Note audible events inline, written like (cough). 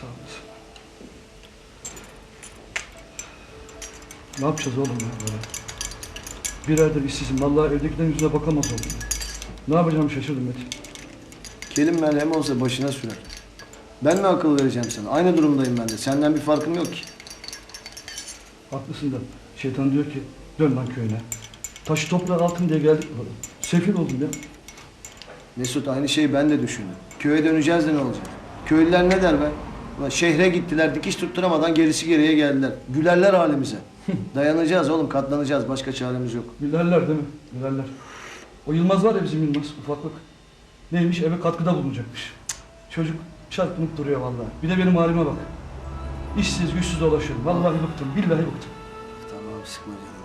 Sağ olasın. Ne yapacağız oğlum ya böyle? Bir aydır işsizim. Vallahi evdekilerin yüzüne bakamaz oldum. Ne yapacağımı şaşırdım Metin. Kelim merhem olsa başına sürer. Ben mi akıl vereceğim sana? Aynı durumdayım ben de. Senden bir farkım yok ki. Haklısın da şeytan diyor ki dön lan köyüne. Taşı toprağı altın diye geldik burada. Sefil oldum ya. Mesut aynı şeyi ben de düşündüm. Köye döneceğiz de ne olacak? Köylüler ne der be? Ulan şehre gittiler dikiş tutturamadan gerisi geriye geldiler. Gülerler halimize. (laughs) Dayanacağız oğlum katlanacağız. Başka çaremiz yok. Gülerler değil mi? Gülerler. O Yılmaz var ya bizim Yılmaz ufaklık. Neymiş eve katkıda bulunacakmış. Çocuk çarpınıp duruyor vallahi. Bir de benim halime bak. İşsiz güçsüz dolaşıyorum. Vallahi bıktım. Billahi bıktım. Tamam sıkma canım.